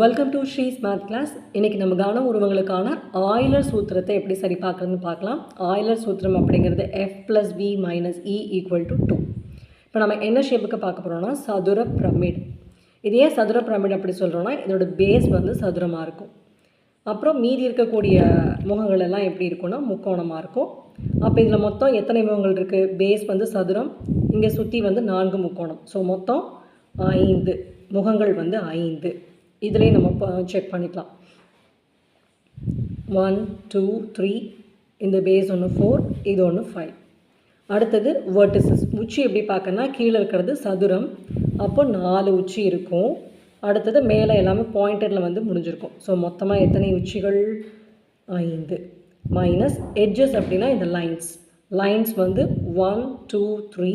Welcome to Sri's math class இன்றைக்கி நம்ம கன உருவங்களுக்கான ஆயிலர் சூத்திரத்தை எப்படி சரி பார்க்குறதுன்னு பார்க்கலாம். ஆயிலர் சூத்திரம் அப்படிங்கிறது F plus V minus E equal to two இப்போ நம்ம என்ன ஷேப்புக்கு பார்க்க போகிறோம்னா சதுர பிரமிட். இது ஏன் சதுர பிரமிட் அப்படி சொல்கிறோன்னா இதோட பேஸ் வந்து சதுரமாக இருக்கும். அப்புறம் மீதி இருக்கக்கூடிய முகங்கள் எல்லாம் எப்படி இருக்கும்னா முக்கோணமாக இருக்கும். அப்போ இதில் மொத்தம் எத்தனை முகங்கள் இருக்குது பேஸ் வந்து சதுரம் இங்கே சுற்றி வந்து நான்கு முக்கோணம். ஸோ மொத்தம் ஐந்து முகங்கள் வந்து ஐந்து. இதுலேயும் நம்ம செக் பண்ணிக்கலாம். ஒன் டூ த்ரீ இந்த பேஸ் ஒன்று ஃபோர் இது ஒன்று ஃபைவ் அடுத்தது வெர்டிசஸ் உச்சி எப்படி பார்க்கணும்னா கீழே இருக்கிறது சதுரம் அப்போ நாலு உச்சி இருக்கும். அடுத்தது மேலே எல்லாமே பாயிண்டடில் வந்து முடிஞ்சிருக்கும். ஸோ மொத்தமாக எத்தனை உச்சிகள்? ஐந்து. மைனஸ் எட்ஜஸ் அப்படின்னா இந்த லைன்ஸ் லைன்ஸ் வந்து one two three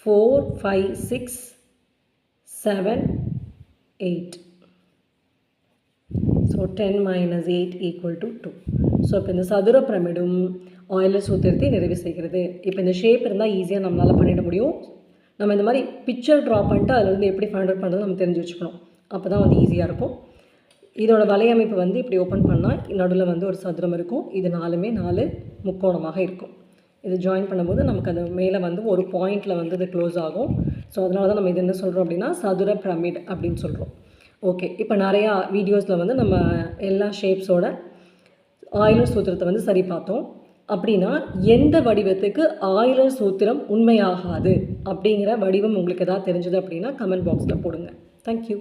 four five six seven eight so ten minus eight equal to two so இப்போ இந்த சதுர பிரமிடும் ஆயிலர் சூத்திரத்தை நிறைவு செய்கிறது. இப்போ இந்த ஷேப் இருந்தால் ஈஸியாக நம்மளால் பண்ணிட முடியும். நம்ம இந்த மாதிரி பிக்சர் ட்ரா பண்ணிட்டு அதில் வந்து எப்படி ஃபைண்ட் அவுட் பண்ணுறது நம்ம தெரிஞ்சு வச்சுக்கணும். அப்போ தான் வந்து ஈஸியாக இருக்கும். இதோட வலையமைப்பு வந்து இப்படி ஓப்பன் பண்ணால் நடுவில் வந்து ஒரு சதுரம் இருக்கும். இது நாலுமே நாலு முக்கோணமாக இருக்கும். இது ஜாயின் பண்ணும்போது நமக்கு அது மேலே வந்து ஒரு பாயிண்டில் வந்து இது க்ளோஸ் ஆகும். ஸோ அதனால தான் நம்ம இது என்ன சொல்கிறோம் அப்படின்னா சதுர பிரமிட் அப்படின்னு சொல்கிறோம் ஓகே இப்போ நிறையா வீடியோஸில் வந்து நம்ம எல்லா ஷேப்ஸோட ஆயிலர் சூத்திரத்தை வந்து சரி பார்த்தோம். அப்படின்னா எந்த வடிவத்துக்கு ஆயிலர் சூத்திரம் உண்மையாகாது அப்படிங்கிற வடிவம் உங்களுக்கு எதாவது தெரிஞ்சது அப்படின்னா கமெண்ட் பாக்ஸில் போடுங்க. தேங்க்யூ